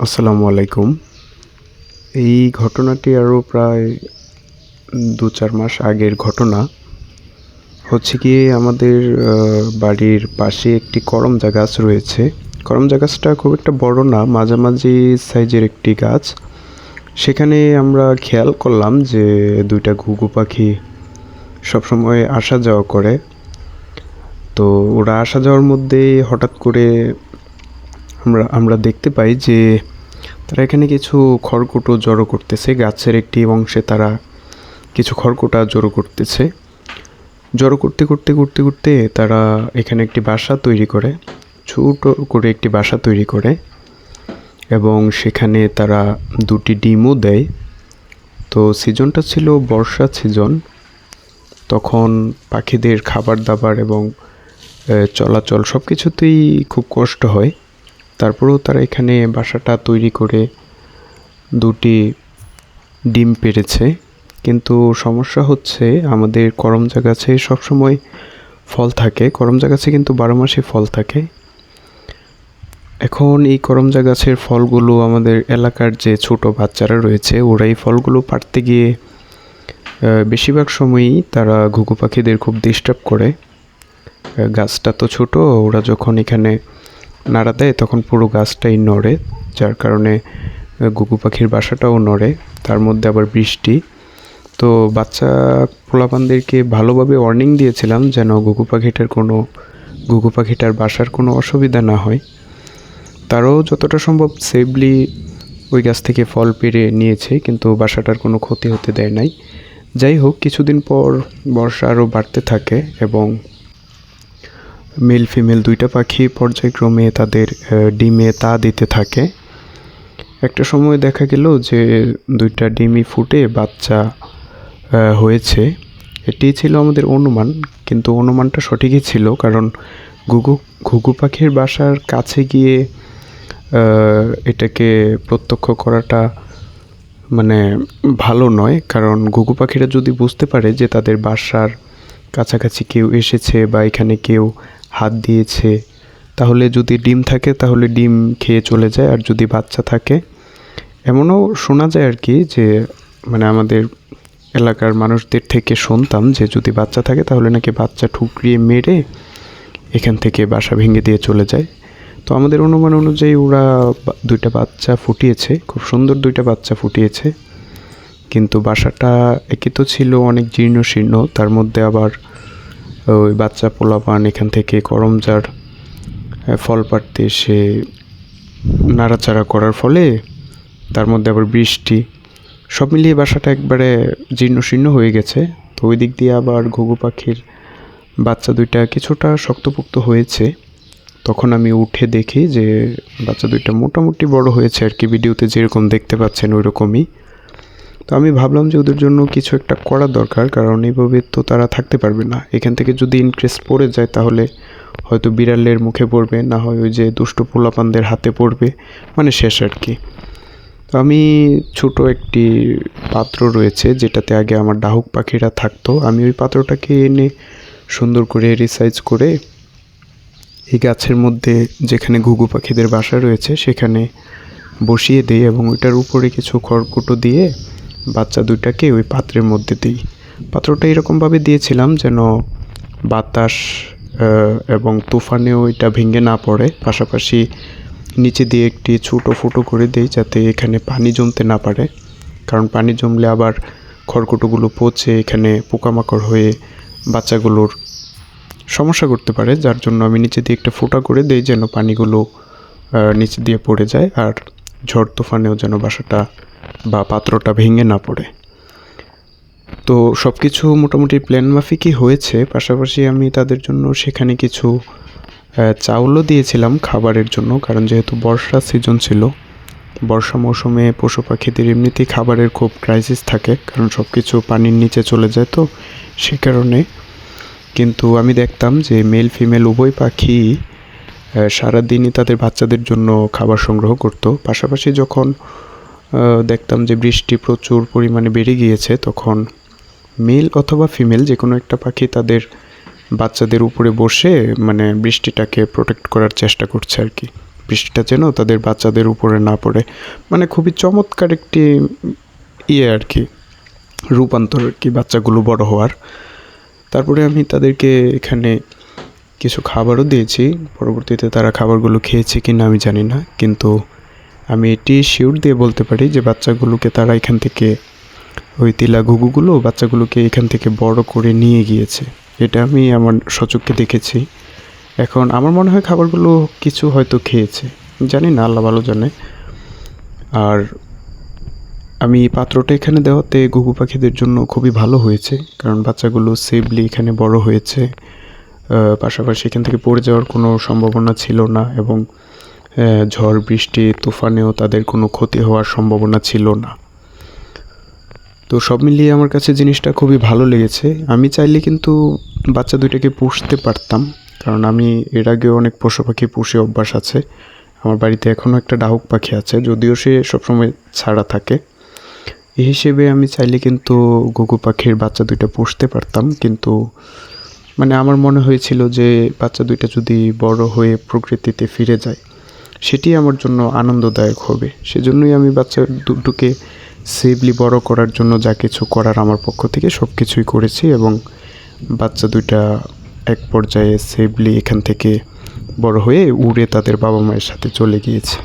আসসালামু আলাইকুম। এই ঘটনাটি আরও প্রায় দু চার মাস আগের ঘটনা। হচ্ছে কি, আমাদের বাড়ির পাশে একটি করমজা গাছ রয়েছে। করমজা গাছটা খুব একটা বড় না, মাঝামাঝি সাইজের একটি গাছ। সেখানে আমরা খেয়াল করলাম যে দুইটা ঘুঘু পাখি সবসময় আসা যাওয়া করে। তো ওরা আসা যাওয়ার মধ্যে হঠাৎ করে আমরা আমরা দেখতে পাই যে তারা এখানে কিছু খড়কুটো জড়ো করতেছে। গাছের একটি অংশে তারা কিছু খড়কুটা জড়ো করতেছে। জড়ো করতে করতে করতে করতে তারা এখানে একটি বাসা তৈরি করে। ছোট করে একটি বাসা তৈরি করে এবং সেখানে তারা দুটি ডিমও দেয়। তো সিজনটা ছিল বর্ষা সিজন। তখন পাখিদের খাবার দাবার এবং চলাচল সব কিছুতেই খুব কষ্ট হয়। তারপরেও তারা এখানে বাসাটা তৈরি করে দুটি ডিম পেড়েছে। কিন্তু সমস্যা হচ্ছে আমাদের করমজা গাছে সবসময় ফল থাকে। করমজা গাছে কিন্তু বারো মাসে ফল থাকে। এখন এই করমজা গাছের ফলগুলো আমাদের এলাকার যে ছোট বাচ্চারা রয়েছে, ওরা এই ফলগুলো পাড়তে গিয়ে বেশিরভাগ সময়ই তারা ঘুঘু পাখিদের খুব ডিস্টার্ব করে। গাছটা তো ছোট, ওরা যখন এখানে নাড়া দেয় তখন পুরো গাছটাই নড়ে, যার কারণে ঘুঘু পাখির বাসাটাও নড়ে। তার মধ্যে আবার বৃষ্টি। তো বাচ্চা পোলাপানদেরকে ভালোভাবে ওয়ার্নিং দিয়েছিলাম যেন ঘুঘু পাখিটার কোনো ঘুঘু পাখিটার বাসার কোনো অসুবিধা না হয়। তারাও যতটা সম্ভব সেফলি ওই গাছ থেকে ফল পেরে নিয়েছে, কিন্তু বাসাটার কোনো ক্ষতি হতে দেয় নাই। যাই হোক, কিছুদিন পর বর্ষা আরও বাড়তে থাকে এবং মেল ফিমেল দুইটা পাখি পর্যায়ক্রমে তাদের ডিমে তা দিতে থাকে। একটা সময় দেখা গেল যে দুইটা ডিমই ফুটে বাচ্চা হয়েছে। এটি ছিল আমাদের অনুমান, কিন্তু অনুমানটা সঠিকই ছিল কারণ ঘুঘু ঘুঘু পাখির বাসার কাছে গিয়ে এটাকে প্রত্যক্ষ করাটা মানে ভালো নয় কারণ ঘুঘু পাখিরা যদি বুঝতে পারে যে তাদের বাসার কাছাকাছি কেউ এসেছে বা এখানে কেউ হাত দিয়েছে। তাহলে যদি ডিম থাকে, তাহলে ডিম খেয়ে চলে যায়, আর যদি বাচ্চা থাকে, এমনও শোনা যায় আর কি যে মানে আমাদের এলাকার মানুষদের থেকে শুনতাম যে যদি বাচ্চা থাকে, তাহলে নাকি বাচ্চা ঠুকরিয়ে মেরে এখান থেকে বাসা ভেঙে দিয়ে চলে যায়। তো আমাদের অনুমান অনুযায়ী ওরা দুইটা বাচ্চা ফুটিয়েছে, খুব সুন্দর দুইটা বাচ্চা ফুটিয়েছে। কিন্তু বাসাটা একে তো ছিল, অনেক জীর্ণ শীর্ণ তার মধ্যে আবার ওই বাচ্চা পোলাপান এখান থেকে করমজার ফল পাড়তে এসে নাড়াচাড়া করার ফলে তার মধ্যে আবার বৃষ্টি, সব মিলিয়ে বাসাটা একবারে জীর্ণ শীর্ণ হয়ে গেছে। তো ওই দিক দিয়ে আবার ঘুঘু পাখির বাচ্চা দুইটা কিছুটা শক্তপোক্ত হয়েছে। তখন আমি উঠে দেখি যে বাচ্চা দুইটা মোটামুটি বড় হয়েছে আর কি, ভিডিওতে যেরকম দেখতে পাচ্ছেন ওই রকমই তো আমি ভাবলাম যে ওদের জন্য কিছু একটা করা দরকার, কারণ এইভাবে তো তারা থাকতে পারবে না। এখান থেকে যদি ইন্টারেস্ট পড়ে যায় তাহলে হয়তো বিড়ালের মুখে পড়বে, না হয় ওই যে দুষ্টু পোলাপানদের হাতে পড়বে মানে শেষ আর কি। তো আমি ছোট একটি পাত্র রয়েছে যেটাতে আগে আমার ডাহুক পাখিরা থাকতো। আমি ওই পাত্রটাকে এনে সুন্দর করে রিসাইজ করে এই গাছের মধ্যে যেখানে ঘুঘু পাখিদের বাসা রয়েছে সেখানে বসিয়ে দিই এবং ওইটার উপরে কিছু খড়কুটো দিয়ে বাচ্চা দুইটাকে ওই পাত্রের মধ্যে দিই। পাত্রটা এরকমভাবে দিয়েছিলাম যেন বাতাস এবং তুফানেও এটা ভেঙে না পড়ে। পাশাপাশি নিচে দিয়ে একটি ছোটো ফুটো করে দিই যাতে এখানে পানি জমতে না পারে। কারণ পানি জমলে আবার খড়কুটোগুলো পচে এখানে পোকামাকড় হয়ে বাচ্চাগুলোর সমস্যা করতে পারে। যার জন্য আমি নিচে দিয়ে একটা ফোঁটা করে দিই যেন পানিগুলো নিচে দিয়ে পড়ে যায়। আর ঝড় তুফানেও যেন বাসাটা বা পাত্রটা ভেঙে না পড়ে। তো সব কিছু মোটামুটি প্ল্যান মাফিকই হয়েছে। পাশাপাশি আমি তাদের জন্য সেখানে কিছু চাউলও দিয়েছিলাম খাবারের জন্য, কারণ যেহেতু বর্ষা সিজন ছিল, বর্ষা মৌসুমে পশু পাখিদের এমনিতেই খাবারের খুব ক্রাইসিস থাকে, কারণ সব কিছু পানির নিচে চলে যায় তো সে কারণে। কিন্তু আমি দেখতাম যে মেল ফিমেল উভয় পাখি সারাদিনই তাদের বাচ্চাদের জন্য খাবার সংগ্রহ করত। পাশাপাশি যখন দেখতাম যে বৃষ্টি প্রচুর পরিমাণে বেড়ে গিয়েছে, তখন মেল অথবা ফিমেল যে কোনো একটা পাখি তাদের বাচ্চাদের উপরে বসে মানে বৃষ্টিটাকে প্রোটেক্ট করার চেষ্টা করছে আর কি। বৃষ্টিটা যেন তাদের বাচ্চাদের উপরে না পড়ে। মানে খুবই চমৎকার একটি ইয়ে আর কি, রূপান্তর কি বাচ্চাগুলো বড় হওয়ার। তারপরে আমি তাদেরকে এখানে কিছু খাবারও দিয়েছি, পরবর্তীতে তারা খাবারগুলো খেয়েছে কি না আমি জানি না, কিন্তু আমি এটি শিওর দিয়ে বলতে পারি যে বাচ্চাগুলোকে তারা এখান থেকে ওই তিলা ঘুঘুগুলো বাচ্চাগুলোকে এখান থেকে বড় করে নিয়ে গিয়েছে। এটা আমি আমার সচক্ষে দেখেছি। এখন আমার মনে হয় খাবারগুলো কিছু হয়তো খেয়েছে। জানি না, আল্লাহ ভালো জানে। আর আমি পাত্রটা এখানে দেওয়াতে ঘুঘু পাখিদের জন্য খুবই ভালো হয়েছে, কারণ বাচ্চাগুলো সেফলি এখানে বড় হয়েছে। পাশাপাশি এখান থেকে পড়ে যাওয়ার কোনো সম্ভাবনা ছিল না এবং ঝড়, বৃষ্টি, তুফানেও তাদের কোনো ক্ষতি হওয়ার সম্ভাবনা ছিল না। তো সব মিলিয়ে আমার কাছে জিনিসটা খুবই ভালো লেগেছে। আমি চাইলে কিন্তু বাচ্চা দুইটাকে পুষতে পারতাম, কারণ আমি এর আগে অনেক পশু পাখি পুষে অভ্যাস আছে। আমার বাড়িতে এখনও একটা ডাহুক পাখি আছে, যদিও সে সবসময় ছাড়া থাকে। এই হিসেবে আমি চাইলে কিন্তু ঘুঘু পাখির বাচ্চা দুইটা পুষতে পারতাম, কিন্তু মানে আমার মনে হয়েছিল যে বাচ্চা দুইটা যদি বড় হয়ে প্রকৃতিতে ফিরে যায় সেটি আমার জন্য আনন্দদায়ক হবে। সেজন্যই আমি বাচ্চা দুটোকে সেফলি বড় করার জন্য যা কিছু করার আমার পক্ষ থেকে সব কিছুই করেছি এবং বাচ্চা দুইটা এক পর্যায়ে সেফলি এখান থেকে বড় হয়ে উড়ে তাদের বাবা মায়ের সাথে চলে গিয়েছে।